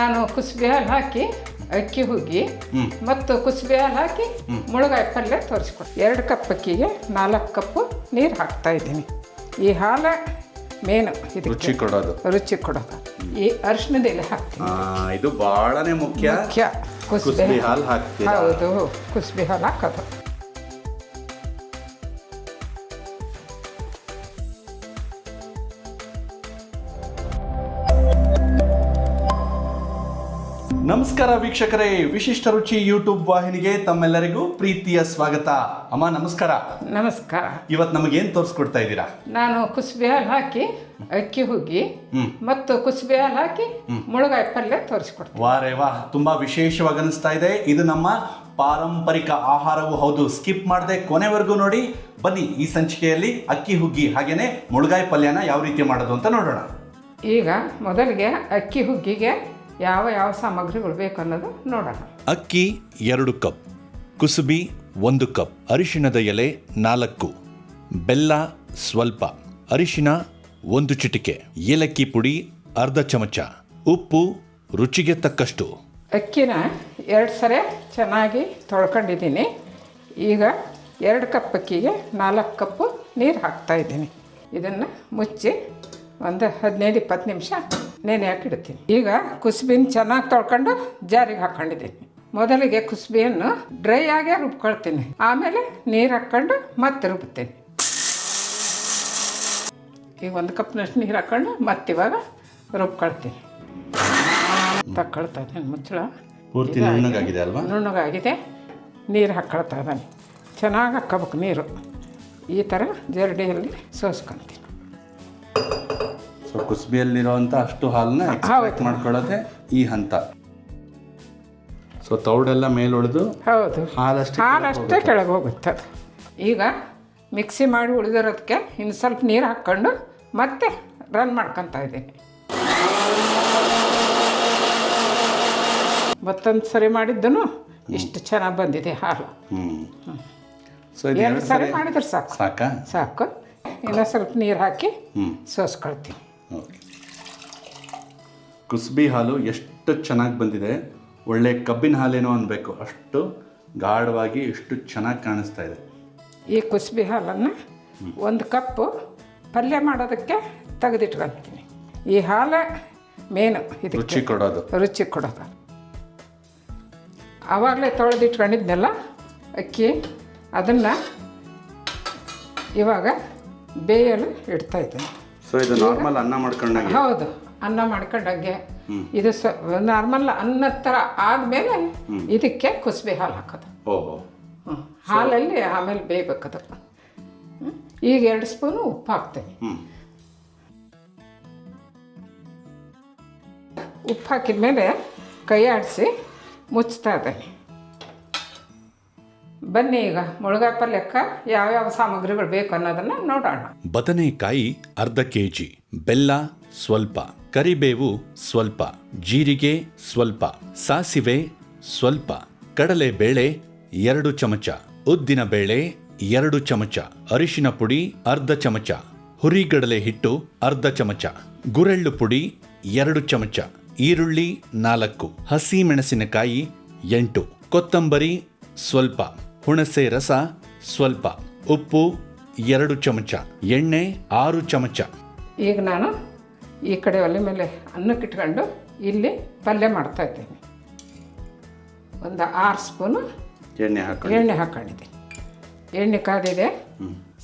ನಾನು ಕುಸುಬೆ ಹಾಲು ಹಾಕಿ ಅಕ್ಕಿ ಹುಗ್ಗಿ. ಮತ್ತು ಕುಸುಬೆ ಹಾಲು ಹಾಕಿ ಮುಳುಗಾಯಿ ಪಲ್ಯ ತೋರಿಸ್ಕೊಡಿ ಎರಡು ಕಪ್ ಅಕ್ಕಿಗೆ ನಾಲ್ಕು ಕಪ್ಪು ನೀರು ಹಾಕ್ತಾ ಇದ್ದೀನಿ. ಈ ಹಾಲು ಮೇನು ಇದು ರುಚಿ ಕೊಡೋದು. ರುಚಿ ಕೊಡೋದು. ಈ ಅರಿಶಿಣದ ಎಲೆ ಹಾಕ್ತೀನಿ. ಇದು ಬಹಳನೇ ಮುಖ್ಯ. ಮುಖ್ಯ. ಕುಸುಬೆ ಹಾಲು ಹಾಕ್ತೀರಾ? ಹೌದು. ಕುಸುಬೆ ಹಾಲು ಹಾಕೋದು. ನಮಸ್ಕಾರ ವೀಕ್ಷಕರೇ. ವಿಶಿಷ್ಟ ರುಚಿ ಯೂಟ್ಯೂಬ್ ವಾಹಿನಿಗೆ ತಮ್ಮೆಲ್ಲರಿಗೂ ಪ್ರೀತಿಯ ಸ್ವಾಗತ. ಅಮ್ಮ ನಮಸ್ಕಾರ. ನಮಸ್ಕಾರ. ಇವತ್ತು ನಮಗೇನು ತೋರಿಸ್ಕೊಡ್ತಾ ಇದ್ದೀರಾ? ನಾನು ಕುಸುಬೆ ಹಾಲು ಹಾಕಿ ಅಕ್ಕಿ ಹುಗ್ಗಿ. ಮತ್ತು ಕುಸುಬೆ ಹಾಲು ಹಾಕಿ ಮುಳುಗಾಯಿ ಪಲ್ಯ ತೋರಿಸ್ಕೊಡ್ತೀನಿ. ವಾರೇ ವಾ ತುಂಬಾ ವಿಶೇಷವಾಗಿ ಅನಿಸ್ತಾ ಇದೆ. ಇದು ನಮ್ಮ ಪಾರಂಪರಿಕ ಆಹಾರವೂ ಹೌದು. ಸ್ಕಿಪ್ ಮಾಡದೆ ಕೊನೆವರೆಗೂ ನೋಡಿ. ಬನ್ನಿ ಈ ಸಂಚಿಕೆಯಲ್ಲಿ ಅಕ್ಕಿ ಹುಗ್ಗಿ ಹಾಗೇನೆ ಮುಳುಗಾಯಿ ಪಲ್ಯನ ಯಾವ ರೀತಿ ಮಾಡೋದು ಅಂತ ನೋಡೋಣ. ಈಗ ಮೊದಲಿಗೆ ಅಕ್ಕಿ ಹುಗ್ಗಿಗೆ ಯಾವ ಯಾವ ಸಾಮಗ್ರಿಗಳು ಬೇಕು ಅನ್ನೋದು ನೋಡೋಣ. ಅಕ್ಕಿ ಎರಡು ಕಪ್ ಕುಸುಬಿ ಒಂದು ಕಪ್ ಅರಿಶಿಣದ ಎಲೆ ನಾಲ್ಕು ಬೆಲ್ಲ ಸ್ವಲ್ಪ ಅರಿಶಿಣ ಒಂದು ಚಿಟಿಕೆ ಏಲಕ್ಕಿ ಪುಡಿ ಅರ್ಧ ಚಮಚ ಉಪ್ಪು ರುಚಿಗೆ ತಕ್ಕಷ್ಟು. ಅಕ್ಕಿನ ಎರಡು ಸರಿ ಚೆನ್ನಾಗಿ ತೊಳ್ಕೊಂಡಿದ್ದೀನಿ. ಈಗ ಎರಡು ಕಪ್ ಅಕ್ಕಿಗೆ ನಾಲ್ಕು ಕಪ್ಪು ನೀರು ಹಾಕ್ತಾಯಿದ್ದೀನಿ ಇದನ್ನು ಮುಚ್ಚಿ ಒಂದು ಹದಿನೈದು ಇಪ್ಪತ್ತು ನಿಮಿಷ ನೆನೆ ಹಾಕಿಡ್ತೀನಿ ಈಗ ಕುಸುಬಿನ ಚೆನ್ನಾಗಿ ತೊಳ್ಕೊಂಡು ಜಾರಿಗೆ ಹಾಕ್ಕೊಂಡಿದ್ದೀನಿ ಮೊದಲಿಗೆ ಕುಸುಬಿಯನ್ನು ಡ್ರೈ ಆಗೇ ರುಬ್ಕೊಳ್ತೀನಿ. ಆಮೇಲೆ ನೀರು ಹಾಕ್ಕೊಂಡು ಮತ್ತೆ ರುಬ್ತೀನಿ. ಈಗ ಒಂದು ಕಪ್ನಷ್ಟು ನೀರು ಹಾಕ್ಕೊಂಡು ಮತ್ತೆ ಇವಾಗ ರುಬ್ಕೊಳ್ತೀನಿ. ತಕ್ಕೊಳ್ತಾ ಇದ್ದೀನಿ ಮುಚ್ಚಳ. ಪೂರ್ತಿ. ನುಣ್ಣಗಾಗಿದೆ ಅಲ್ವಾ? ನುಣ್ಣಗಾಗಿದೆ. ನೀರು ಹಾಕ್ಕೊಳ್ತಾ ಇದ್ದಾನೆ. ಚೆನ್ನಾಗಿ ಹಾಕ್ಕೋಬೇಕು ನೀರು. ಈ ಥರ ಜರಡಿಯಲ್ಲಿ ಸೋಸ್ಕೊಂತೀನಿ. ಸೊ ಕುಸ್ಬಿಯಲ್ಲಿರುವಂಥ ಅಷ್ಟು ಹಾಲನ್ನ ಎಕ್ಸ್ಟ್ರಾಕ್ಟ್ ಮಾಡ್ಕೊಳ್ಳೋದೆ ಈ ಹಂತ. ಸೊ ತೌಡೆಲ್ಲ ಮೇಲೊಡೆದು ಹೌದು. ಹಾಲಷ್ಟೇ ಹಾಲಷ್ಟೇ ಕೆಳಗೆ ಹೋಗುತ್ತೆ. ಅದು ಈಗ ಮಿಕ್ಸಿ ಮಾಡಿ ಉಳಿದಿರೋದಕ್ಕೆ ಇನ್ನು ಸ್ವಲ್ಪ ನೀರು ಹಾಕ್ಕೊಂಡು ಮತ್ತೆ ರನ್ ಮಾಡ್ಕೊತಾ ಇದ್ದೀನಿ. ಮತ್ತೊಂದು ಸರಿ ಮಾಡಿದ್ದನು ಇಷ್ಟು ಚೆನ್ನಾಗಿ ಬಂದಿದೆ ಹಾಲು. ಎರಡು ಸರಿ ಮಾಡಿದ್ರೆ ಸಾಕು. ಸಾಕು? ಸಾಕು. ಇನ್ನೂ ಸ್ವಲ್ಪ ನೀರು ಹಾಕಿ ಹ್ಮ್. ಸೋಸ್ಕೊಳ್ತೀನಿ. ಓಕೆ. ಕುಸ್ಬಿ ಹಾಲು ಎಷ್ಟು ಚೆನ್ನಾಗಿ ಬಂದಿದೆ ಒಳ್ಳೆ ಕಬ್ಬಿನ ಹಾಲೇನೋ ಅನ್ಬೇಕು. ಅಷ್ಟು ಗಾಢವಾಗಿ ಎಷ್ಟು ಚೆನ್ನಾಗಿ ಕಾಣಿಸ್ತಾ ಇದೆ. ಈ ಕುಸುಬಿ ಹಾಲನ್ನು ಒಂದು ಕಪ್ಪು ಪಲ್ಯ ಮಾಡೋದಕ್ಕೆ ತೆಗೆದಿಟ್ಕೊಂತೀನಿ. ಈ ಹಾಲು ಮೇನು ಇದು ರುಚಿ ಕೊಡೋದು. ರುಚಿ ಕೊಡೋದು. ಆವಾಗಲೇ ತೊಳೆದಿಟ್ಕೊಂಡಿದ್ನೆಲ್ಲ ಅಕ್ಕಿ ಅದನ್ನು ಇವಾಗ ಬೇಯಲು ಇಡ್ತಾ ಇದ್ದೀನಿ. ಸೊ ಇದು ನಾರ್ಮಲ್ ಅನ್ನ ಮಾಡ್ಕೊಂಡಾಗ? ಹೌದು ಅನ್ನ ಮಾಡ್ಕೊಂಡಂಗೆ. ಇದು ಸ ನಾರ್ಮಲ್ ಅನ್ನದ ಥರ ಆದಮೇಲೆ ಇದಕ್ಕೆ ಕುಸುಬೆ ಹಾಲು ಹಾಕೋದು. ಓಹೋ. ಹಾಲಲ್ಲಿ ಆಮೇಲೆ ಬೇಯಬೇಕದು. ಈಗ ಎರಡು ಸ್ಪೂನು ಉಪ್ಪು ಹಾಕ್ತೇನೆ. ಉಪ್ಪು ಹಾಕಿದ ಮೇಲೆ ಕೈ ಆಡಿಸಿ ಮುಚ್ತಾ ಇದ್ದೇನೆ. ಬನ್ನಿ ಈಗ ಮುಳುಗಾಯಿ ಯಾವ ಯಾವ್ಯಾವ ಸಾಮಗ್ರಿಗಳು ಬೇಕು ಅನ್ನೋದನ್ನ ನೋಡೋಣ. ಬದನೆಕಾಯಿ ಅರ್ಧ ಕೆ ಜಿ ಬೆಲ್ಲ ಸ್ವಲ್ಪ, ಕರಿಬೇವು ಸ್ವಲ್ಪ, ಜೀರಿಗೆ ಸ್ವಲ್ಪ, ಸಾಸಿವೆ ಸ್ವಲ್ಪ, ಕಡಲೆಬೇಳೆ ಎರಡು ಚಮಚ, ಉದ್ದಿನ ಬೇಳೆ ಎರಡು ಚಮಚ, ಅರಿಶಿನ ಪುಡಿ ಅರ್ಧ ಚಮಚ, ಹುರಿಗಡಲೆ ಹಿಟ್ಟು ಅರ್ಧ ಚಮಚ, ಗುರೆಳ್ಳು ಪುಡಿ ಎರಡು ಚಮಚ, ಈರುಳ್ಳಿ ನಾಲ್ಕು, ಹಸಿ ಮೆಣಸಿನಕಾಯಿ ಎಂಟು, ಕೊತ್ತಂಬರಿ ಸ್ವಲ್ಪ. ಹುಣಸೆ ರಸ ಸ್ವಲ್ಪ ಉಪ್ಪು ಎರಡು ಚಮಚ ಎಣ್ಣೆ ಆರು ಚಮಚ. ಈಗ ನಾನು ಈ ಕಡೆ ಒಲೆ ಮೇಲೆ ಅನ್ನಕ್ಕೆ ಇಟ್ಕೊಂಡು ಇಲ್ಲಿ ಪಲ್ಯ ಮಾಡ್ತಾ ಇದ್ದೀನಿ. ಒಂದು ಆರು ಸ್ಪೂನು ಎಣ್ಣೆ ಹಾಕಿ ಎಣ್ಣೆ ಹಾಕ್ಕೊಂಡಿದ್ದೀನಿ ಎಣ್ಣೆ ಕಾದಿದೆ.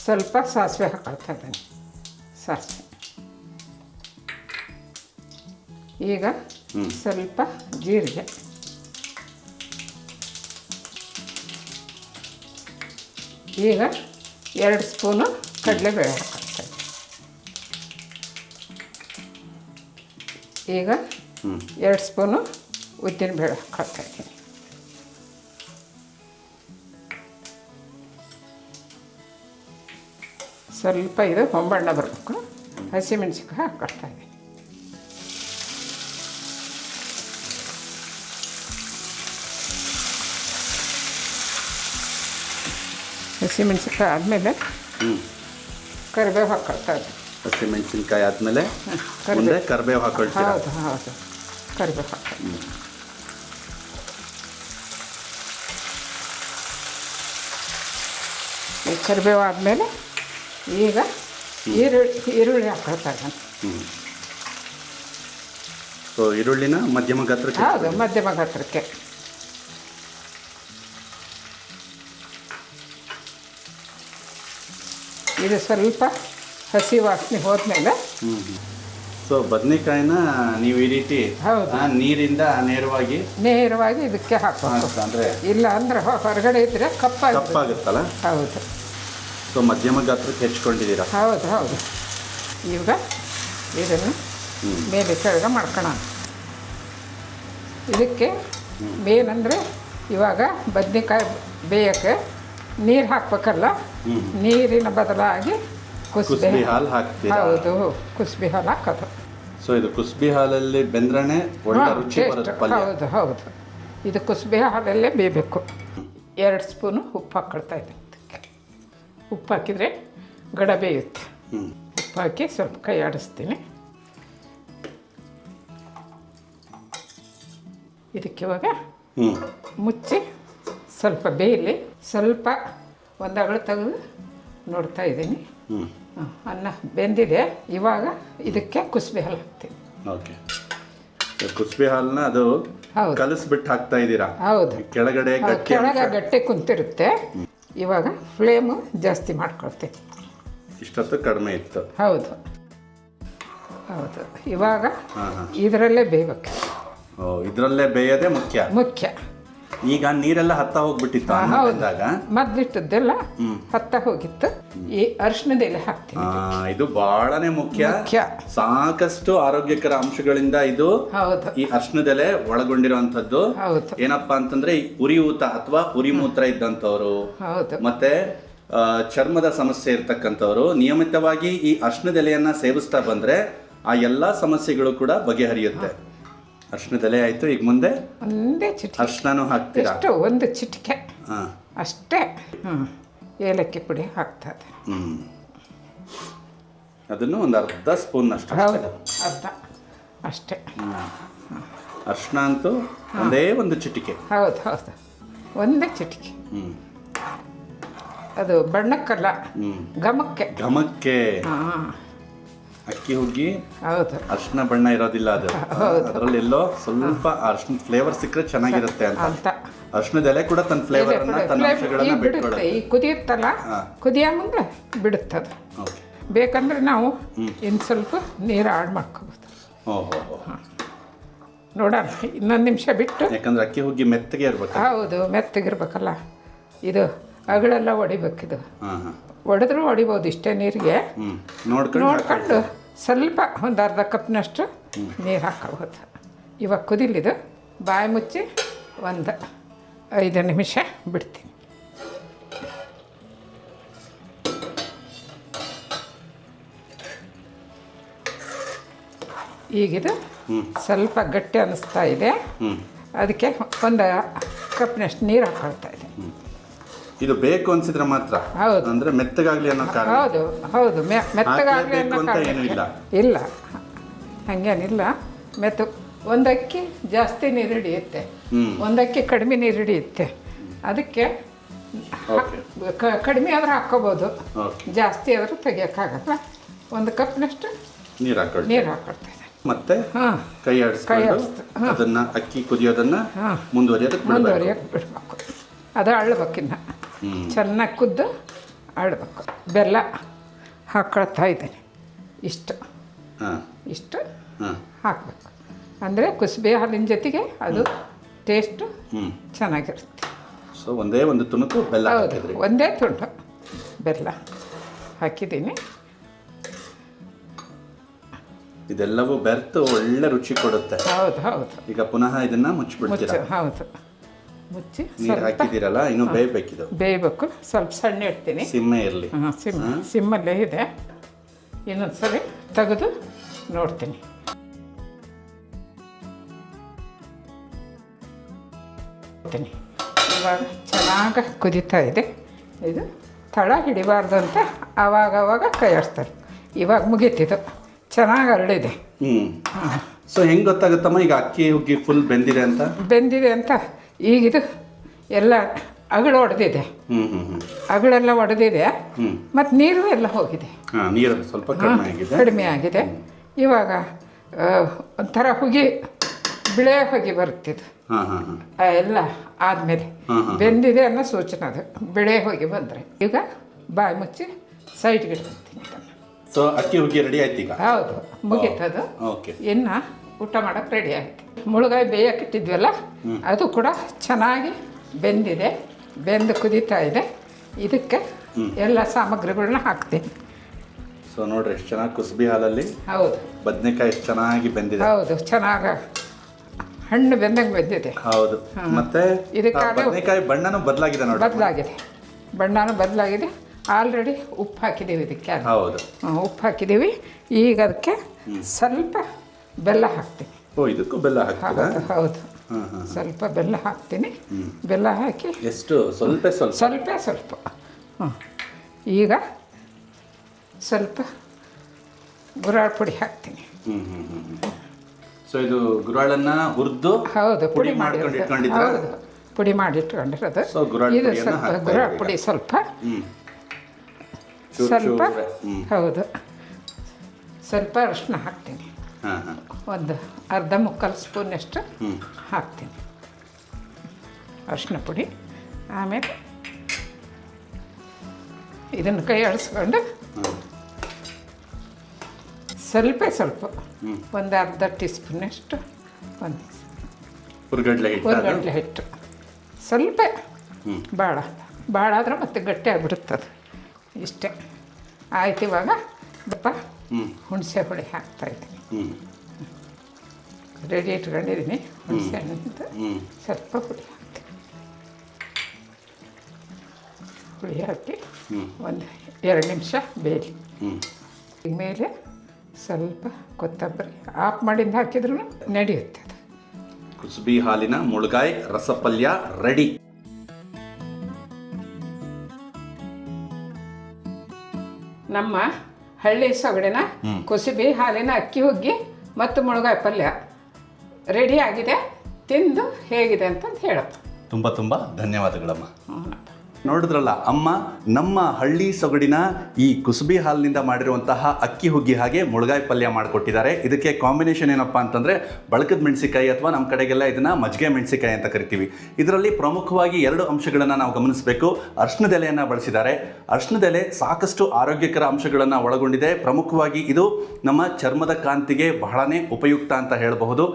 ಸ್ವಲ್ಪ ಸಾಸಿವೆ ಹಾಕೊಳ್ತಾ ಇದ್ದೀನಿ. ಸಾಸಿವೆ. ಈಗ ಸ್ವಲ್ಪ ಜೀರಿಗೆ. ಈಗ ಎರಡು ಸ್ಪೂನು ಕಡಲೆಬೇಳೆ ಬೇಳೆ ಇದ್ದೀನಿ ಈಗ ಎರಡು ಸ್ಪೂನು ಉದ್ದಿನಬೇಳೆ ಹಾಕ್ತಾ ಇದ್ದೀನಿ ಸ್ವಲ್ಪ ಇದು ಹೊಂಬಣ್ಣ ಬರಬೇಕು. ಹಸಿಮೆಣ್ಸಿಕಾಯಿ ಹಾಕ್ಕೊಳ್ತಾ ಇದ್ದೀನಿ ಹಸಿಮೆಣ್ಸಿಕಾಯಿ ಆದಮೇಲೆ ಹ್ಞೂ ಕರಿಬೇವು ಹಾಕ್ಕೊಳ್ತಾ ಇದ್ದೀನಿ ಹಸಿ ಮೆಣಸಿನ್ಕಾಯಿ ಆದಮೇಲೆ ಕರಿಬೇವು. ಮುಂದೆ ಕರಿಬೇವು ಹಾಕೊಳ್ತೀರಾ ಹೌದು ಹೌದು ಕರಿಬೇವು ಹಾಕ್ತೀನಿ ಈ ಕರಿಬೇವು ಆದಮೇಲೆ ಈಗ ಈರುಳ್ಳಿ ಈರುಳ್ಳಿ ಹಾಕೊಳ್ತಾ ಇದ್ದಾನೆ ಸೊ ಈರುಳ್ಳಿನ ಮಧ್ಯಮ ಗಾತ್ರಕ್ಕೆ ಹೌದು ಮಧ್ಯಮ ಗಾತ್ರಕ್ಕೆ ಇದು ಸ್ವಲ್ಪ ಹಸಿ ವಾಸನೆ ಹೋದ್ಮೇಲೆ ಸೊ ಬದನೆಕಾಯಿನ ನೀವು ಈ ರೀತಿ ಹೌದು. ನೀರಿಂದ ನೇರವಾಗಿ ನೇರವಾಗಿ ಇದಕ್ಕೆ ಹಾಕಬೇಕು ಅಂದ್ರೆ ಇಲ್ಲ ಅಂದ್ರೆ ಹೊರಗಡೆ ಇದ್ರೆ ಕಪ್ಪ ಕಪ್ಪಾಗುತ್ತಲ್ಲ? ಹೌದು. ಸೊ ಮಧ್ಯಮ ಗಾತ್ರಕ್ಕೆ ಹೆಚ್ಕೊಂಡಿದ್ದೀರಾ? ಹೌದು ಹೌದು. ಈಗ ಇದನ್ನು ಮೇಲೆ ಕೆಳಗೆ ಮಾಡ್ಕೋಣ. ಇದಕ್ಕೆ ಮೇನಂದ್ರೆ ಇವಾಗ ಬದನೆಕಾಯಿ ಬೇಯಕ್ಕೆ ನೀರು ಹಾಕ್ಬೇಕಲ್ಲ? ನೀರಿನ ಬದಲಾಗಿ ಕುಸ್ಬೆ ಹಾಲು. ಹಾಕ್ತೀವಿ ಹೌದು ಕುಸುಬಿ ಹಾಲು ಹಾಕೋದು. ಸೊ ಇದು ಕುಸ್ಬಿ ಹಾಲಲ್ಲಿ ಬೆಂದ್ರನೆ ಒಳ್ಳೆ ರುಚಿ ಹೌದು ಹೌದು. ಇದು ಕುಸ್ಬೆ ಹಾಲಲ್ಲೇ ಬೇಯಬೇಕು. ಎರಡು ಸ್ಪೂನು ಉಪ್ಪು ಹಾಕ್ಕೊಳ್ತಾ ಇದ್ದೀನಿ ಉಪ್ಪು ಹಾಕಿದರೆ ಗಡ ಬೇಯುತ್ತೆ. ಉಪ್ಪು ಹಾಕಿ ಸ್ವಲ್ಪ ಕೈ ಆಡಿಸ್ತೀನಿ. ಇದಕ್ಕೆ ಇವಾಗ ಮುಚ್ಚಿ ಸ್ವಲ್ಪ ಬೇಯಲಿ ಸ್ವಲ್ಪ ಒಂದು ಅಗಳು ತೆಗೆದು ನೋಡ್ತಾ ಇದ್ದೀನಿ. ಅನ್ನ ಬೆಂದಿದೆ. ಇವಾಗ ಇದಕ್ಕೆ ಕುಸ್ಬೆ ಹಾಲು ಹಾಕ್ತೀನಿ. ಓಕೆ. ಕುಸುಬೆ ಹಾಲನ್ನ ಅದು ಹೌದು. ಕಲಿಸ್ಬಿಟ್ಟು ಹಾಕ್ತಾ ಇದ್ದೀರಾ? ಹೌದು. ಕೆಳಗಡೆ ಕೆಳಗೆ ಗಟ್ಟೆ ಕುಂತಿರುತ್ತೆ. ಇವಾಗ ಫ್ಲೇಮು ಜಾಸ್ತಿ ಮಾಡ್ಕೊಳ್ತೀನಿ. ಇಷ್ಟೊತ್ತು ಕಡಿಮೆ ಇತ್ತು. ಹೌದು. ಹೌದು. ಇವಾಗ ಇದರಲ್ಲೇ ಬೇಯಬೇಕು. ಓ ಇದರಲ್ಲೇ ಬೇಯೋದೇ ಮುಖ್ಯ. ಮುಖ್ಯ. ಈಗ ನೀರೆಲ್ಲ ಹತ್ತ ಹೋಗ್ಬಿಟ್ಟಿತ್ತು ಹೌದು. ಮೊದ್ಲಿಟ್ಟದ್ದೆಲ್ಲ ಹತ್ತ ಹೋಗಿತ್ತು. ಈ ಅರಿಶಿಣದ ಎಲೆ ಹಾಕ್ತೀನಿ. ಇದು ಬಹಳನೇ ಮುಖ್ಯ. ಮುಖ್ಯ. ಸಾಕಷ್ಟು ಆರೋಗ್ಯಕರ ಅಂಶಗಳಿಂದ ಇದು ಹೌದು. ಈ ಅರ್ಶನದೆಲೆ ಒಳಗೊಂಡಿರುವಂತದ್ದು ಹೌದು. ಏನಪ್ಪಾ ಅಂತಂದ್ರೆ ಈ ಊತ ಅಥವಾ ಉರಿಮೂತ್ರ ಇದ್ದಂಥವ್ರು. ಹೌದು. ಮತ್ತೆ ಆ, ಚರ್ಮದ ಸಮಸ್ಯೆ ಇರ್ತಕ್ಕಂಥವ್ರು. ನಿಯಮಿತವಾಗಿ ಈ ಅರ್ಶನದೆಲೆಯನ್ನ ಸೇವಿಸ್ತಾ ಬಂದ್ರೆ ಆ ಎಲ್ಲಾ ಸಮಸ್ಯೆಗಳು ಕೂಡ ಬಗೆಹರಿಯುತ್ತೆ. ಅರ್ಶನದ ತಲೆ ಆಯ್ತು ಈಗ ಮುಂದೆ? ಒಂದೇ ಚಿಟಿಕೆ. ಅರ್ಶನೂ ಹಾಕ್ತೀರಾ? ಎಷ್ಟು ಒಂದು ಚಿಟಿಕೆ. ಹಾಂ. ಅಷ್ಟೇ. ಏಲಕ್ಕಿ ಪುಡಿ ಹಾಕ್ತದೆ. ಹ್ಞೂ ಅದನ್ನು ಒಂದು ಅರ್ಧ ಸ್ಪೂನ್ ಅಷ್ಟು. ಹೌದು. ಅರ್ಧ. ಅಷ್ಟೇ. ಅರ್ಶನ ಅಂತೂ ಒಂದೇ ಒಂದು ಚಿಟಿಕೆ. ಹೌದು ಹೌದು. ಒಂದೇ ಚಿಟಿಕೆ. ಹ್ಞೂ ಅದು ಬಣ್ಣಕ್ಕಲ್ಲ. ಗಮಕ್ಕೆ ಘಮಕ್ಕೆ. ಘಮಕ್ಕೆ. ಹಾಂ. ಅಕ್ಕಿ ಹುಗ್ಗಿ ಹೌದು. ಅರ್ಶನ ಬಣ್ಣ ಇರೋದಿಲ್ಲ ಅದು. ಅದರಲ್ಲಿ ಎಲ್ಲೋ ಸ್ವಲ್ಪ ಅರ್ಶನ ಫ್ಲೇವರ್ ಸಿಕ್ಕರೆ ಚೆನ್ನಾಗಿರುತ್ತೆ ಅಂತ. ಅಂತ. ಅರ್ಶನದ ಎಲೆ ಕೂಡ ತನ್ನ ಫ್ಲೇವರ್ ಅನ್ನ ತನ್ನ ಅಂಶಗಳನ್ನ ಬಿಡುತ್ತೆ. ಬಿಟ್ಕೊಳ್ಳುತ್ತೆ ಈ ಕುದಿಯುತ್ತಲ್ಲ. ಕುದಿಯ ಮುಂದೆ ಬಿಡುತ್ತದು ಓಕೆ. ಬೇಕಂದ್ರೆ ನಾವು ಇನ್ನು ಸ್ವಲ್ಪ ನೀರು ಆಡ್ ಮಾಡ್ಕೋಬೋದು. ಓಹೋ. ನೋಡೋಣ ಇನ್ನೊಂದು ನಿಮಿಷ ಬಿಟ್ಟು. ಯಾಕಂದ್ರೆ ಅಕ್ಕಿ ಹುಗ್ಗಿ ಮೆತ್ತಗೆ ಇರ್ಬೇಕು. ಹೌದು ಮೆತ್ತಗಿರ್ಬೇಕಲ್ಲ. ಇದು ಅಗಳೆಲ್ಲ ಹೊಡಿಬೇಕಿದು. ಹಾಂ ಹಾಂ. ಹೊಡೆದ್ರೂ ಹೊಡಿಬೋದು ಇಷ್ಟೇ ನೀರಿಗೆ. ನೋಡ್ಕೊಂಡು ಸ್ವಲ್ಪ ಒಂದು ಅರ್ಧ ಕಪ್ನಷ್ಟು ನೀರು ಹಾಕಬಹುದು. ಇವಾಗ ಕುದಿಲಿದು ಬಾಯಿ ಮುಚ್ಚಿ ಒಂದು ಐದು ನಿಮಿಷ ಬಿಡ್ತೀನಿ. ಈಗಿದು ಸ್ವಲ್ಪ ಗಟ್ಟಿ ಅನ್ನಿಸ್ತಾ ಇದೆ. ಅದಕ್ಕೆ ಒಂದು ಕಪ್ನಷ್ಟು ನೀರು ಹಾಕೊಳ್ತಾ ಇದೆ. ಇದು ಬೇಕು ಅನ್ಸಿದ್ರೆ ಮಾತ್ರ. ಹೌದು. ಅಂದ್ರೆ ಮೆತ್ತಗಾಗ್ಲಿ ಅನ್ನೋ ಕಾರಣ. ಹೌದು ಹೌದು. ಮೆ ಮೆತ್ತಗಾಗಲಿ ಅನ್ನೋ ಅಂತ ಏನೂ ಇಲ್ಲ. ಇಲ್ಲ. ಹಂಗೇನಿಲ್ಲ. ಮೆತ್ತು. ಒಂದಕ್ಕಿ ಜಾಸ್ತಿ ನೀರು ಹಿಡಿಯುತ್ತೆ. ಒಂದಕ್ಕಿ ಕಡಿಮೆ ನೀರು ಹಿಡಿಯುತ್ತೆ ಅದಕ್ಕೆ ಓಕೆ ಕ- ಕಡಿಮೆ ಆದ್ರೆ ಹಾಕೋಬಹುದು ಓಕೆ ಜಾಸ್ತಿ ಆದರೂ ತೆಗಿಯೋಕ್ಕಾಗಲ್ಲ. ಒಂದು ಕಪ್ನಷ್ಟು ನೀರು ಹಾಕೊಳ್ಳಿ ನೀರು ಇದೆ ಮತ್ತೆ ಹಾಂ. ಕೈ ಕೈ ಆಡಿಸ್ಕೊಂಡು ಆಡಿಸ್ತು, ಅದನ್ನ ಅಕ್ಕಿ ಕುದಿಯೋದನ್ನ. ಮುಂದುವರಿಯೋದಕ್ಕೆ ಬಿಡಬೇಕು. ಮುಂದುವರಿಯೋಕೆ ಬಿಡಬೇಕು. ಅದು ಅಳ್ಬೇಕಿನ್ನ. ಚೆನ್ನಾಗಿ ಕುದ್ದು ಆಡಬೇಕು. ಬೆಲ್ಲ ಹಾಕೊಳ್ತಾ ಇದ್ದೀನಿ. ಇಷ್ಟು. ಹಾಂ. ಇಷ್ಟು ಹಾಂ. ಹಾಕಬೇಕು. ಅಂದರೆ ಕುಸುಬೆ ಹಾಲಿನ ಜೊತೆಗೆ ಅದು ಟೇಸ್ಟು ಹ್ಞೂ ಚೆನ್ನಾಗಿರುತ್ತೆ. ಸೊ ಒಂದೇ ಒಂದು ತುಣುಕು ಬೆಲ್ಲ ಹೌದು. ಒಂದೇ ತುಂಡು ಬೆಲ್ಲ ಹಾಕಿದ್ದೀನಿ. ಇದೆಲ್ಲವೂ ಬೆರ್ತು ಒಳ್ಳೆ ರುಚಿ ಕೊಡುತ್ತೆ. ಹೌದು ಹೌದು. ಈಗ ಪುನಃ ಇದನ್ನ ಮುಚ್ಚಿಬಿಡ್ತೀರಾ? ಹೌದು. ಮುಚ್ಚಿ ನೀರು ಹಾಕಿದಿರಲ್ಲ ಹಾಕಿದ್ದೀರಲ್ಲ? ಇನ್ನೂ ಬೇಯಬೇಕಿದು. ಬೇಯಬೇಕು. ಸ್ವಲ್ಪ ಸಣ್ಣ ಇಡ್ತೀನಿ. ಸಿಮ್ಮೆ ಇರಲಿ. ಹಾಂ ಸಿಮ್ ಸಿಮ್ಮಲ್ಲೇ ಇದೆ. ಇನ್ನೊಂದು ಸರಿ ತೆಗೆದು ನೋಡ್ತೀನಿ. ಇವಾಗ ಚೆನ್ನಾಗಿ ಕುದೀತಾ ಇದೆ. ಇದು ತಳ ಹಿಡಿಬಾರ್ದು ಅಂತ ಆವಾಗ ಆವಾಗ ಕೈ ಆಡಿಸ್ತಾರೆ ಇವಾಗ ಮುಗೀತಿದು. ಚೆನ್ನಾಗಿ ಅರಳಿದೆ. ಹ್ಞೂ ಸೊ ಹೆಂಗೆ ಗೊತ್ತಾಗುತ್ತಮ್ಮ? ಈಗ ಅಕ್ಕಿ ಹುಗ್ಗಿ ಫುಲ್ ಬೆಂದಿದೆ ಅಂತ? ಬೆಂದಿದೆ ಅಂತ ಈಗಿದು ಎಲ್ಲ ಅಗಳು ಒಡೆದಿದೆ. ಅಗಳೆಲ್ಲ ಒಡೆದಿದೆ. ಮತ್ತು ನೀರು ಎಲ್ಲ ಹೋಗಿದೆ. ನೀರು ಸ್ವಲ್ಪ ಕಡಿಮೆ ಆಗಿದೆ. ಇವಾಗ ಒಂಥರ ಹುಗಿ ಬಿಳೆ ಹೊಗೆ ಬರುತ್ತಿದ್ದು ಎಲ್ಲ ಆದಮೇಲೆ. ಬೆಂದಿದೆ ಅನ್ನೋ ಸೂಚನೆ ಅದು. ಬಿಳೆ ಹೋಗಿ ಬಂದರೆ. ಈಗ ಬಾಯಿ ಮುಚ್ಚಿ ಸೈಡ್ಗೆ ಇಡ್ತೀನಿ ಇದನ್ನು. ಸೊ ಅಕ್ಕಿ ರೆಡಿ ಆಯ್ತು ಈಗ ಹೌದು ಮುಗೀತದು. ಓಕೆ. ಇನ್ನು ಊಟ ಮಾಡೋಕೆ ರೆಡಿ ಆಯ್ತು. ಮುಳುಗಾಯಿ ಬೇಯಕ್ಕೆ ಇಟ್ಟಿದ್ವಲ್ಲ ಅದು ಕೂಡ ಚೆನ್ನಾಗಿ ಬೆಂದಿದೆ ಬೆಂದು ಕುದೀತಾ ಇದೆ. ಇದಕ್ಕೆ ಎಲ್ಲ ಸಾಮಗ್ರಿಗಳನ್ನ ಹಾಕ್ತೀನಿ. ಸೊ ನೋಡ್ರಿ ಎಷ್ಟು ಚೆನ್ನಾಗಿ ಕುಸುಬಿ ಹಾಲಲ್ಲಿ ಹೌದು. ಬದನೆಕಾಯಿ ಎಷ್ಟು ಚೆನ್ನಾಗಿ ಬೆಂದಿದೆ. ಹೌದು ಚೆನ್ನಾಗಿ ಹಣ್ಣು ಬೆಂದಂಗೆ ಬೆಂದಿದೆ. ಹೌದು. ಮತ್ತೆ ಇದಕ್ಕೆ ಬದನೆಕಾಯಿ ಬಣ್ಣನೂ ಬದಲಾಗಿದೆ ನೋಡಿ ಬದಲಾಗಿದೆ. ಬಣ್ಣನೂ ಬದಲಾಗಿದೆ. ಆಲ್ರೆಡಿ ಉಪ್ಪು ಹಾಕಿದ್ದೀವಿ ಇದಕ್ಕೆ. ಹೌದು. ಉಪ್ಪು ಹಾಕಿದ್ದೀವಿ ಈಗ ಅದಕ್ಕೆ ಸ್ವಲ್ಪ ಬೆಲ್ಲ ಹಾಕ್ತೀನಿ. ಓ ಇದಕ್ಕೂ ಬೆಲ್ಲ ಹಾಕ್ತೀರಾ? ಹೌದು ಹೌದು. ಹಾಂ ಹಾಂ ಸ್ವಲ್ಪ ಬೆಲ್ಲ ಹಾಕ್ತೀನಿ. ಬೆಲ್ಲ ಹಾಕಿ ಎಷ್ಟು? ಸ್ವಲ್ಪ ಸ್ವಲ್ಪ. ಸ್ವಲ್ಪ ಸ್ವಲ್ಪ. ಹ್ಞೂ ಈಗ ಸ್ವಲ್ಪ ಗುರಾಳ್ ಪುಡಿ ಹಾಕ್ತೀನಿ. ಸೊ ಇದು ಗುರಾಳನ್ನ ಹುರಿದು ಹೌದು ಪುಡಿ ಪುಡಿ ಮಾಡ್ಕೊಂಡು ಮಾಡಿರೋದು ಇಟ್ಕೊಂಡಿದ್ದೀರಾ? ಹೌದು. ಪುಡಿ ಮಾಡಿ ಇಟ್ಕೊಂಡಿರೋದು ಸೊ ಗುರಾಳ್ ಇದು ಪುಡಿಯನ್ನ ಸ್ವಲ್ಪ ಹಾಕ್ತಾ ಗುರಾಳ್ ಪುಡಿ ಸ್ವಲ್ಪ. ಹ್ಞೂ ಚೂರ್ ಸ್ವಲ್ಪ ಚೂರ್ ಹ್ಮ್. ಹೌದು. ಸ್ವಲ್ಪ ಅರಿಶಿನ ಹಾಕ್ತೀನಿ. ಒಂದು ಅರ್ಧ ಮುಕ್ಕಾಲು ಸ್ಪೂನಷ್ಟು ಹಾಕ್ತೀನಿ. ಅರಿಶಿನ ಪುಡಿ ಆಮೇಲೆ ಇದನ್ನು ಕೈ ಆಡಿಸ್ಕೊಂಡು ಸ್ವಲ್ಪ ಸ್ವಲ್ಪ ಒಂದು ಅರ್ಧ ಟೀ ಸ್ಪೂನಷ್ಟು ಒಂದು ಹುರ್ಗಡ್ಲೆ ಹಿಟ್ಟು ಸ್ವಲ್ಪ. ಭಾಳ ಭಾಳ ಆದರೆ ಮತ್ತೆ ಗಟ್ಟಿ ಅದು. ಇಷ್ಟೇ. ಆಯ್ತು ಇವಾಗ ದಪ್ಪ ಹುಣಸೆ ಹುಳಿ ಹಾಕ್ತಾಯಿದ್ದೀನಿ ರೆಡಿ ಇಟ್ಕೊಂಡಿದ್ದೀನಿ ಹುಣಸೆ ಹಣ್ಣಿಂದ ಹ್ಮ್. ಸ್ವಲ್ಪ ಹುಳಿ ಹಾಕಿ. ಹುಳಿ ಹಾಕಿ. ಒಂದು ಎರಡು ನಿಮಿಷ ಬೇಯಲಿ. ಈ ಮೇಲೆ ಸ್ವಲ್ಪ ಕೊತ್ತಂಬರಿ ಆಫ್ ಮಾಡಿಂದ ಹಾಕಿದ್ರು ನಡೆಯುತ್ತೆ ಅದು. ಕುಸುಬಿ ಹಾಲಿನ ಮುಳುಗಾಯಿ ರಸಪಲ್ಯ ರೆಡಿ. ನಮ್ಮ ಹಳ್ಳಿ ಸೊಗಡಿನ ಕುಸುಬಿ ಹಾಲಿನ ಅಕ್ಕಿ ಹುಗ್ಗಿ ಮತ್ತು ಮುಳುಗಾಯಿ ಪಲ್ಯ ರೆಡಿ ಆಗಿದೆ. ತಿಂದು ಹೇಗಿದೆ ಅಂತಂದು ಹೇಳಪ್ಪ. ತುಂಬ ತುಂಬ ಧನ್ಯವಾದಗಳಮ್ಮ. ನೋಡಿದ್ರಲ್ಲ, ಅಮ್ಮ, ನಮ್ಮ ಹಳ್ಳಿ ಸೊಗಡಿನ ಈ ಕುಸುಬಿ ಹಾಲಿನಿಂದ ಮಾಡಿರುವಂತಹ ಅಕ್ಕಿ ಹುಗ್ಗಿ ಹಾಗೆ ಮುಳಗಾಯಿ ಪಲ್ಯ ಮಾಡಿಕೊಟ್ಟಿದ್ದಾರೆ. ಇದಕ್ಕೆ ಕಾಂಬಿನೇಷನ್ ಏನಪ್ಪ ಅಂತಂದರೆ ಬಳಕದ ಮೆಣಸಿಕಾಯಿ ಅಥವಾ ನಮ್ಮ ಕಡೆಗೆಲ್ಲ ಇದನ್ನು ಮಜ್ಜಿಗೆ ಮೆಣಸಿಕಾಯಿ ಅಂತ ಕರಿತೀವಿ. ಇದರಲ್ಲಿ ಪ್ರಮುಖವಾಗಿ ಎರಡು ಅಂಶಗಳನ್ನು ನಾವು ಗಮನಿಸಬೇಕು. ಅರ್ಶಿನದೆಲೆಯನ್ನು ಬಳಸಿದ್ದಾರೆ. ಅರ್ಶಿನದೆಲೆ ಸಾಕಷ್ಟು ಆರೋಗ್ಯಕರ ಅಂಶಗಳನ್ನು ಒಳಗೊಂಡಿದೆ. ಪ್ರಮುಖವಾಗಿ ಇದು ನಮ್ಮ ಚರ್ಮದ ಕಾಂತಿಗೆ ಬಹಳನೇ ಉಪಯುಕ್ತ ಅಂತ ಹೇಳಬಹುದು.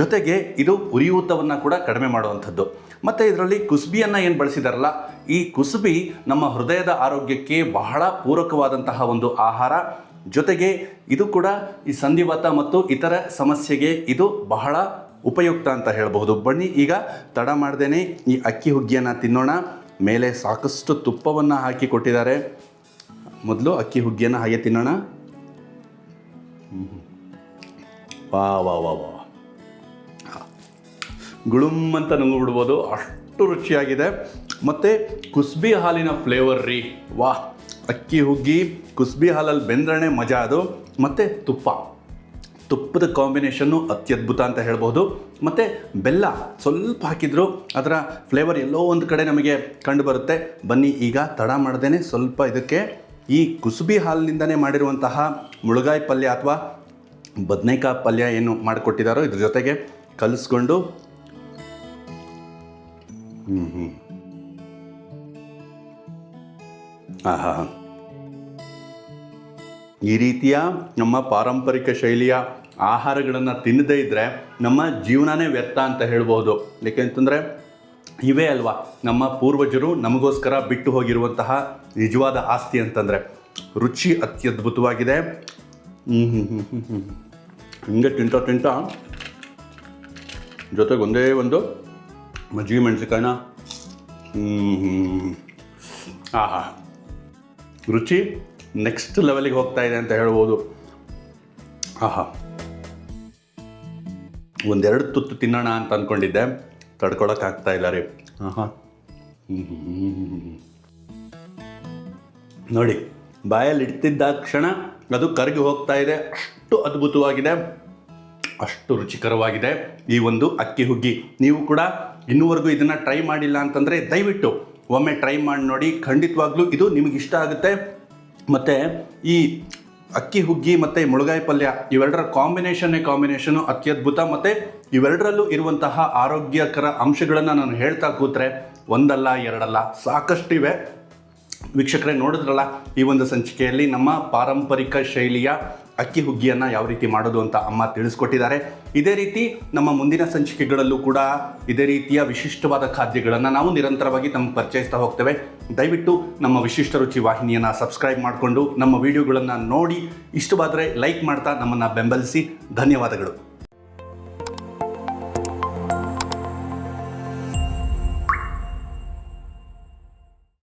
ಜೊತೆಗೆ ಇದು ಉರಿಯೂತವನ್ನು ಕೂಡ ಕಡಿಮೆ ಮಾಡುವಂಥದ್ದು. ಮತ್ತು ಇದರಲ್ಲಿ ಕುಸುಬಿಯನ್ನು ಏನು ಬಳಸಿದಾರಲ್ಲ, ಈ ಕುಸುಬಿ ನಮ್ಮ ಹೃದಯದ ಆರೋಗ್ಯಕ್ಕೆ ಬಹಳ ಪೂರಕವಾದಂತಹ ಒಂದು ಆಹಾರ. ಜೊತೆಗೆ ಇದು ಕೂಡ ಈ ಸಂಧಿವಾತ ಮತ್ತು ಇತರ ಸಮಸ್ಯೆಗೆ ಇದು ಬಹಳ ಉಪಯುಕ್ತ ಅಂತ ಹೇಳಬಹುದು. ಬನ್ನಿ, ಈಗ ತಡ ಮಾಡ್ದೇನೆ ಈ ಅಕ್ಕಿ ಹುಗ್ಗಿಯನ್ನು ತಿನ್ನೋಣ. ಮೇಲೆ ಸಾಕಷ್ಟು ತುಪ್ಪವನ್ನು ಹಾಕಿ ಕೊಟ್ಟಿದ್ದಾರೆ. ಮೊದಲು ಅಕ್ಕಿ ಹುಗ್ಗಿಯನ್ನು ಹಾಗೆ ತಿನ್ನೋಣ. ವಾ ವಾ ವಾ ವಾ. ಗುಳುಮ್ ಅಂತ ನುಂಗು ಬಿಡ್ಬೋದು ಅಷ್ಟು ರುಚಿಯಾಗಿದೆ. ಮತ್ತು ಕುಸ್ಬಿ ಹಾಲಿನ ಫ್ಲೇವರ್ ರೀ. ವಾ ಅಕ್ಕಿ ಹುಗ್ಗಿ, ಕುಸ್ಬಿ ಹಾಲಲ್ಲಿ ಬೆಂದ್ರಣೆ ಮಜಾ ಅದು. ಮತ್ತು ತುಪ್ಪ. ತುಪ್ಪದ ಕಾಂಬಿನೇಷನ್ನು ಅತ್ಯದ್ಭುತ ಅಂತ ಹೇಳ್ಬೋದು. ಮತ್ತು ಬೆಲ್ಲ, ಸ್ವಲ್ಪ ಹಾಕಿದ್ರು ಅದರ ಫ್ಲೇವರ್ ಎಲ್ಲೋ ಒಂದು ಕಡೆ ನಮಗೆ ಕಂಡು ಬರುತ್ತೆ. ಬನ್ನಿ, ಈಗ ತಡ ಮಾಡ್ದೇ ಸ್ವಲ್ಪ ಇದಕ್ಕೆ. ಈ ಕುಸುಬಿ ಹಾಲಿನಿಂದನೇ ಮಾಡಿರುವಂತಹ ಮುಳುಗಾಯಿ ಪಲ್ಯ ಅಥವಾ ಬದನೆಕಾಯಿ ಪಲ್ಯ ಏನು ಮಾಡಿಕೊಟ್ಟಿದ್ದಾರೋ ಇದ್ರ ಜೊತೆಗೆ ಕಲಿಸ್ಕೊಂಡು ಹ್ಞೂ ಹ್ಞೂ ಆಹಾ. ಈ ರೀತಿಯ ನಮ್ಮ ಪಾರಂಪರಿಕ ಶೈಲಿಯ ಆಹಾರಗಳನ್ನು ತಿನ್ನದೇ ಇದ್ದರೆ ನಮ್ಮ ಜೀವನನೇ ವ್ಯರ್ಥ ಅಂತ ಹೇಳ್ಬೋದು. ಏಕೆಂತಂದರೆ ಇವೇ ಅಲ್ವಾ, ನಮ್ಮ ಪೂರ್ವಜರು ನಮಗೋಸ್ಕರ ಬಿಟ್ಟು ಹೋಗಿರುವಂತಹ ನಿಜವಾದ ಆಸ್ತಿ ಅಂತಂದರೆ. ರುಚಿ ಅತ್ಯದ್ಭುತವಾಗಿದೆ ಹ್ಞೂ ಹ್ಞೂ ಹ್ಞೂ ಹ್ಞೂ ಹ್ಞೂ ಹಿಂಗೆ ತಿಂತ ತಿಂತ ಜೊತೆಗೆ ಒಂದೇ ಒಂದು ಮಜ್ಜಿಗೆ ಮೆಣಸಿಕಾಯಿನ ಆಹಾ. ರುಚಿ ನೆಕ್ಸ್ಟ್ ಲೆವೆಲಿಗೆ ಹೋಗ್ತಾ ಇದೆ ಅಂತ ಹೇಳ್ಬೋದು. ಆಹಾ. ಒಂದೆರಡು ತುತ್ತು ತಿನ್ನೋಣ ಅಂತ ಅಂದ್ಕೊಂಡಿದ್ದೆ ತಡ್ಕೊಳಕ್ಕಾಗ್ತಾ ಇಲ್ಲ ರೀ. ಆಹಾ. ನೋಡಿ, ಬಾಯಲ್ಲಿ ಇಡ್ತಿದ್ದ ಕ್ಷಣ ಅದು ಕರಗಿ ಹೋಗ್ತಾ ಇದೆ. ಅಷ್ಟು ಅದ್ಭುತವಾಗಿದೆ. ಅಷ್ಟು ರುಚಿಕರವಾಗಿದೆ. ಈ ಒಂದು ಅಕ್ಕಿ ಹುಗ್ಗಿ. ನೀವು ಕೂಡ ಇನ್ನೂವರೆಗೂ ಇದನ್ನು ಟ್ರೈ ಮಾಡಿಲ್ಲ ಅಂತಂದರೆ ದಯವಿಟ್ಟು ಒಮ್ಮೆ ಟ್ರೈ ಮಾಡಿ ನೋಡಿ. ಖಂಡಿತವಾಗ್ಲೂ ಇದು ನಿಮಗೆ ಇಷ್ಟ ಆಗುತ್ತೆ. ಮತ್ತು ಈ ಅಕ್ಕಿ, ಹುಗ್ಗಿ, ಮತ್ತು ಮುಳುಗಾಯಿ ಪಲ್ಯ, ಇವೆರಡರ ಕಾಂಬಿನೇಷನ್ನೇ ಕಾಂಬಿನೇಷನು ಅತ್ಯದ್ಭುತ. ಮತ್ತು ಇವೆರಡರಲ್ಲೂ ಇರುವಂತಹ ಆರೋಗ್ಯಕರ ಅಂಶಗಳನ್ನು ನಾನು ಹೇಳ್ತಾ ಕೂತ್ರೆ ಒಂದಲ್ಲ ಎರಡಲ್ಲ ಸಾಕಷ್ಟಿವೆ. ವೀಕ್ಷಕರೇ ನೋಡಿದ್ರಲ್ಲ, ಈ ಒಂದು ಸಂಚಿಕೆಯಲ್ಲಿ ನಮ್ಮ ಪಾರಂಪರಿಕ ಶೈಲಿಯ ಅಕ್ಕಿ ಹುಗ್ಗಿಯನ್ನು ಯಾವ ರೀತಿ ಮಾಡೋದು ಅಂತ ಅಮ್ಮ ತಿಳಿಸ್ಕೊಟ್ಟಿದ್ದಾರೆ. ಇದೇ ರೀತಿ ನಮ್ಮ ಮುಂದಿನ ಸಂಚಿಕೆಗಳಲ್ಲೂ ಕೂಡ ಇದೇ ರೀತಿಯ ವಿಶಿಷ್ಟವಾದ ಖಾದ್ಯಗಳನ್ನು ನಾವು ನಿರಂತರವಾಗಿ ತಮ್ಮ ಪರಿಚಯಿಸ್ತಾ ಹೋಗ್ತೇವೆ. ದಯವಿಟ್ಟು ನಮ್ಮ ವಿಶಿಷ್ಟ ರುಚಿ ವಾಹಿನಿಯನ್ನು ಸಬ್ಸ್ಕ್ರೈಬ್ ಮಾಡಿಕೊಂಡು ನಮ್ಮ ವಿಡಿಯೋಗಳನ್ನು ನೋಡಿ, ಇಷ್ಟವಾದರೆ ಲೈಕ್ ಮಾಡ್ತಾ ನಮ್ಮನ್ನು ಬೆಂಬಲಿಸಿ. ಧನ್ಯವಾದಗಳು.